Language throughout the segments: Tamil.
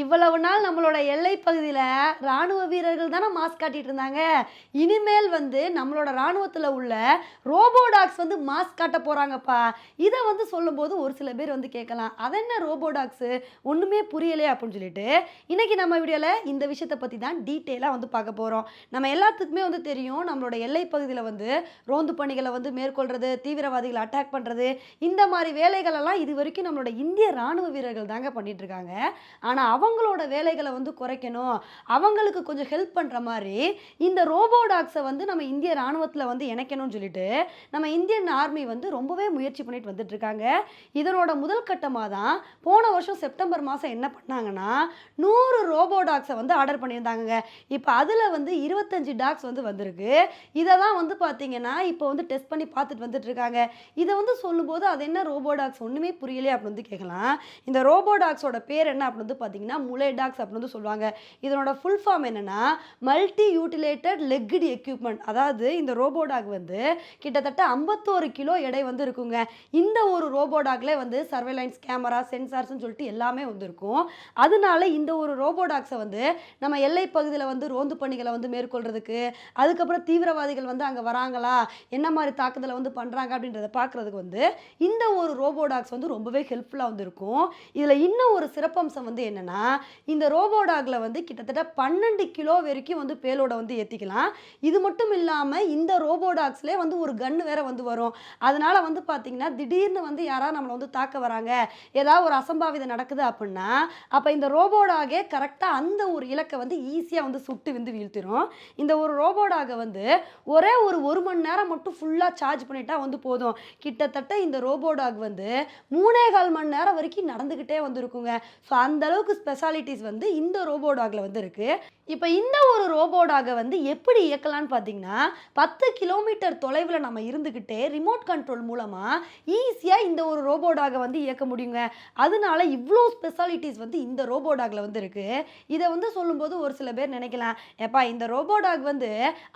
இவ்வளவு நாள் நம்மளோட எல்லை பகுதியில் ராணுவ வீரர்கள் தானே மாஸ்க் காட்டிட்டு இருந்தாங்க. இனிமேல் வந்து நம்மளோட ராணுவத்தில் உள்ள ரோபோடாக்ஸ் வந்து மாஸ்க் காட்ட போகிறாங்கப்பா இதை வந்து சொல்லும்போது ஒரு சில பேர் வந்து கேட்கலாம். அதென்ன ரோபோடாக்ஸு ஒன்றுமே புரியலையே அப்படின்னு சொல்லிட்டு இன்றைக்கி நம்ம வீடியோவில் இந்த விஷயத்தை பற்றி தான் டீட்டெயிலாக வந்து பார்க்க போகிறோம் நம்ம எல்லாத்துக்குமே வந்து தெரியும் நம்மளோட எல்லை பகுதியில் வந்து ரோந்து பணிகளை வந்து மேற்கொள்கிறது தீவிரவாதிகளை அட்டாக் பண்ணுறது இந்த மாதிரி வேலைகளெல்லாம் இது வரைக்கும் நம்மளோட இந்திய ராணுவ வீரர்கள் தாங்க பண்ணிகிட்ருக்காங்க ஆனால் அவங்க அவங்களோட வேலைகளை வந்து குறைக்கணும். அவங்களுக்கு கொஞ்சம் ஹெல்ப் பண்ணுற மாதிரி இந்த ரோபோடாக்ஸை வந்து நம்ம இந்திய ராணுவத்தில் வந்து இணைக்கணும்னு சொல்லிட்டு நம்ம இந்தியன் ஆர்மி வந்து ரொம்பவே முயற்சி பண்ணிட்டு வந்துட்டு இருக்காங்க. இதனோட முதல் கட்டமாக தான் போன வருஷம் செப்டம்பர் மாதம் என்ன பண்ணாங்கன்னா நூறு ரோபோடாக்ஸை வந்து ஆர்டர் பண்ணியிருந்தாங்க இப்போ அதில் வந்து இருபத்தஞ்சு டாக்ஸ் வந்து வந்திருக்கு. இதை தான் வந்து பார்த்தீங்கன்னா இப்போ வந்து டெஸ்ட் பண்ணி பார்த்துட்டு வந்துட்டு இருக்காங்க. இதை வந்து சொல்லும்போது அது என்ன ரோபோடாக்ஸ் ஒன்றுமே புரியலையே அப்படின்னு வந்து கேட்கலாம். இந்த ரோபோடாக்ஸோட பேர் என்ன அப்படின்னு வந்து பார்த்தீங்கன்னா முலே டாக்ஸ் அப்படின்னு வந்து சொல்லுவாங்க. இதனோட ஃபுல் ஃபார்ம் என்னென்னா மல்டி யூட்டிலேட்டட் லெக்டு எக்யூப்மெண்ட் அதாவது இந்த ரோபோடாக் வந்து கிட்டத்தட்ட ஐம்பத்தோரு கிலோ எடை வந்து இருக்குங்க. இந்த ஒரு ரோபோடாக்லே வந்து சர்வேலைன்ஸ் கேமரா சென்சார்ஸ்னு சொல்லிட்டு எல்லாமே வந்து இருக்கும். அதனால இந்த ஒரு ரோபோடாக்ஸை வந்து நம்ம எல்லை பகுதியில் வந்து ரோந்து பணிகளை வந்து மேற்கொள்றதுக்கு அதுக்கப்புறம் தீவிரவாதிகள் வந்து அங்கே வராங்களா என்ன மாதிரி தாக்குதலை வந்து பண்ணுறாங்க அப்படின்றத பார்க்குறதுக்கு வந்து இந்த ஒரு ரோபோடாக்ஸ் வந்து ரொம்பவே ஹெல்ப்ஃபுல்லாக வந்து இருக்கும். இதில் இன்னும் ஒரு சிறப்பம்சம் வந்து என்னென்னா இந்த ரோபோடாகில் வந்து கிட்டத்தட்ட பன்னெண்டு கிலோ வரைக்கும் வந்து பேலோட வந்து ஏற்றிக்கலாம் இது மட்டும் இல்லாமல் இந்த ரோபோடாக்ஸ்லேயே வந்து ஒரு கன்று வேற வந்து வரும். அதனால் வந்து பார்த்தீங்கன்னா திடீர்னு வந்து யாராவது நம்மளை வந்து தாக்க வராங்க ஏதாவது ஒரு அசம்பாவிதம் நடக்குது அப்படின்னா அப்போ இந்த ரோபோடாகே கரெக்டாக அந்த ஒரு இலக்கை வந்து ஈஸியாக வந்து சுட்டு வந்து வீழ்த்திடும் இந்த ஒரு ரோபோடாக வந்து ஒரே ஒரு ஒரு மணி நேரம் மட்டும் ஃபுல்லாக சார்ஜ் பண்ணிட்டா வந்து போதும். கிட்டத்தட்ட இந்த ரோபோடாக் வந்து மூணே கால் மணி நேரம் வரைக்கும் நடந்துக்கிட்டே வந்து இருக்குங்க. ஸோ அந்த அளவுக்கு ஸ்பெஷாலிட்டிஸ் வந்து இந்த ரோபோடாகில் வந்து இருக்குது இப்போ இந்த ஒரு ரோபோடாக வந்து எப்படி இயக்கலாம்னு பார்த்தீங்கன்னா பத்து கிலோமீட்டர் தொலைவில் நம்ம இருந்துக்கிட்டே ரிமோட் கண்ட்ரோல் மூலமாக ஈஸியாக இந்த ஒரு ரோபோடாக வந்து இயக்க முடியுங்க. அதனால இவ்வளோ ஸ்பெஷாலிட்டிஸ் வந்து இந்த ரோபோடாகில் வந்து இருக்குது இதை வந்து சொல்லும்போது ஒரு சில பேர் நினைக்கலாம் ஏப்பா இந்த ரோபோடாக் வந்து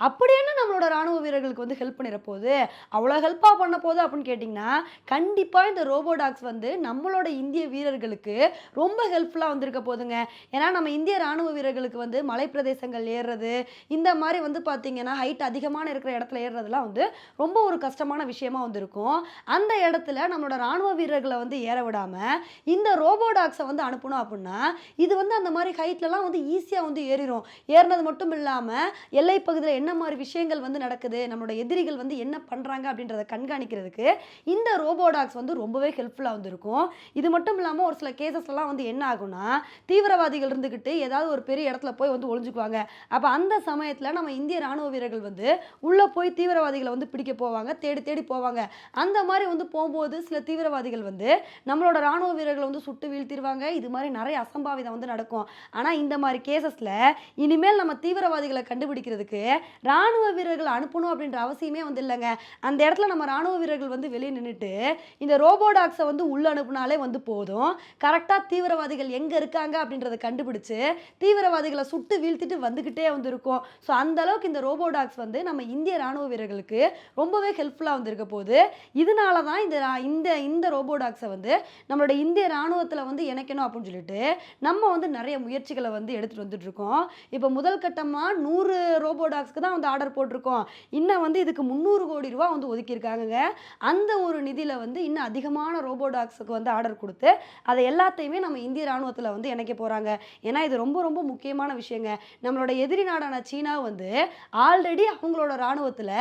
அப்படி என்ன நம்மளோட ராணுவ வீரர்களுக்கு வந்து ஹெல்ப் பண்ணிட போகுது அவ்வளோ ஹெல்ப்பாக பண்ண போகுது அப்படின்னு கேட்டிங்கன்னா கண்டிப்பாக இந்த ரோபோடாக்ஸ் வந்து நம்மளோட இந்திய வீரர்களுக்கு ரொம்ப ஹெல்ப்ஃபுல்லாக வந்திருக்க போதுங்க. ஏன்னா நம்ம இந்திய ராணுவ வீரர்களுக்கு வந்து மலைப்பிரதேசங்கள் ஏறுறது இந்த மாதிரி வந்து பார்த்தீங்கன்னா ஹைட் அதிகமான இருக்கிற இடத்துல ஏறுறதுலாம் வந்து ரொம்ப ஒரு கஷ்டமான விஷயமா வந்து இருக்கும் அந்த இடத்துல நம்மளோட ராணுவ வீரர்களை வந்து ஏற விடாமல் இந்த ரோபோடாக்ஸை வந்து அனுப்பணும் அப்படின்னா இது வந்து அந்த மாதிரி ஹைட்லலாம் வந்து ஈஸியாக வந்து ஏறிடும் ஏறினது மட்டும் இல்லாமல் எல்லை பகுதியில் என்ன மாதிரி விஷயங்கள் வந்து நடக்குது நம்மளோட எதிரிகள் வந்து என்ன பண்ணுறாங்க அப்படின்றத கண்காணிக்கிறதுக்கு இந்த ரோபோடாக்ஸ் வந்து ரொம்பவே ஹெல்ப்ஃபுல்லாக வந்து இருக்கும் இது மட்டும் இல்லாமல் ஒரு சில கேசஸ்லாம் வந்து என்ன ஆகும்னா தீவிரவாதிகள் இருந்துக்கிட்டு ஏதாவது ஒரு பெரிய இடத்துல போய் வந்து ஒளிஞ்சுக்குவாங்க. அப்போ அந்த சமயத்தில் நம்ம இந்திய ராணுவ வீரர்கள் வந்து உள்ளே போய் தீவிரவாதிகளை வந்து பிடிக்க போவாங்க தேடி தேடி போவாங்க. அந்த மாதிரி வந்து போகும்போது சில தீவிரவாதிகள் வந்து நம்மளோட ராணுவ வீரர்களை வந்து சுட்டு வீழ்த்திடுவாங்க இது மாதிரி நிறைய அசம்பாவிதம் வந்து நடக்கும். ஆனால் இந்த மாதிரி கேசஸில் இனிமேல் நம்ம தீவிரவாதிகளை கண்டுபிடிக்கிறதுக்கு ராணுவ வீரர்கள் அனுப்பணும் அப்படின்ற அவசியமே வந்து இல்லைங்க. அந்த இடத்துல நம்ம ராணுவ வீரர்கள் வந்து வெளியே நின்றுட்டு இந்த ரோபோடாக்ஸை வந்து உள்ள அனுப்புனாலே வந்து போதும். கரெக்டாக தீவிரவாதிகள் எங்கே இருக்காங்க அப்படின்றத கண்டுபிடிச்சு தீவிரவாதிகளை சுட்டு வீழ்த்திட்டு வந்துக்கிட்டே வந்திருக்கும். ஸோ அந்த அளவுக்கு இந்த ரோபோடாக்ஸ் வந்து நம்ம இந்திய ராணுவ வீரர்களுக்கு ரொம்பவே ஹெல்ப்ஃபுல்லாக வந்திருக்க போகுது. இதனால தான் இந்த இந்த ரோபோடாக்ஸை வந்து நம்மளோட இந்திய ராணுவத்தில் வந்து இணைக்கணும் அப்படின்னு சொல்லிட்டு நம்ம வந்து நிறைய முயற்சிகளை வந்து எடுத்துகிட்டு வந்துட்டு இருக்கோம். இப்போ முதல் கட்டமாக நூறு ரோபோடாக்ஸ்க்கு தான் வந்து ஆர்டர் போட்டிருக்கோம். இன்னும் வந்து இதுக்கு முந்நூறு கோடி ரூபா வந்து ஒதுக்கியிருக்காங்கங்க. அந்த ஒரு நிதியில் வந்து இன்னும் அதிகமான ரோபோடாக்ஸுக்கு வந்து ஆர்டர் கொடுத்து அதை எல்லாத்தையுமே நம்ம இந்திய ராணுவத்தில் வந்து இணைக்க போகிறாங்க ஏன்னா இது ரொம்ப ரொம்ப முக்கியமான விஷயங்க. நம்மளோட எதிரி நாடான சீனா வந்து ஆல்ரெடி அவங்களோட ராணுவத்தில்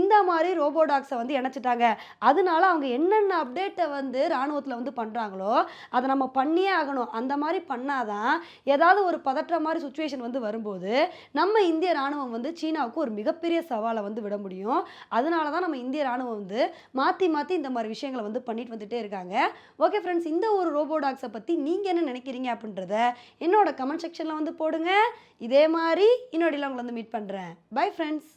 இந்த மாதிரி ரோபோடாக்ஸை வந்து இணைச்சிட்டாங்க. அதனால அவங்க என்னென்ன அப்டேட்டை வந்து ராணுவத்தில் வந்து பண்ணுறாங்களோ அதை நம்ம பண்ணியே ஆகணும். அந்த மாதிரி பண்ணாதான் ஏதாவது ஒரு பதற்ற மாதிரி சுச்சுவேஷன் வந்து வரும்போது நம்ம இந்திய ராணுவம் வந்து சீனாவுக்கு ஒரு மிகப்பெரிய சவாலை வந்து விட முடியும். அதனால தான் நம்ம இந்திய ராணுவம் வந்து மாற்றி மாற்றி இந்த மாதிரி விஷயங்களை வந்து பண்ணிட்டு வந்துட்டே இருக்காங்க. ஓகே ஃப்ரெண்ட்ஸ் இந்த ஒரு ரோபோடாக்ஸை பற்றி நீங்கள் என்ன நினைக்கிறீங்க அப்படின்றத என்னோட கமெண்ட் செக்ஷனில் வந்து போடுங்க. இதே மாதிரி இன்னொடியில் உங்களை வந்து மீட் பண்ணுறேன் பை ஃப்ரெண்ட்ஸ்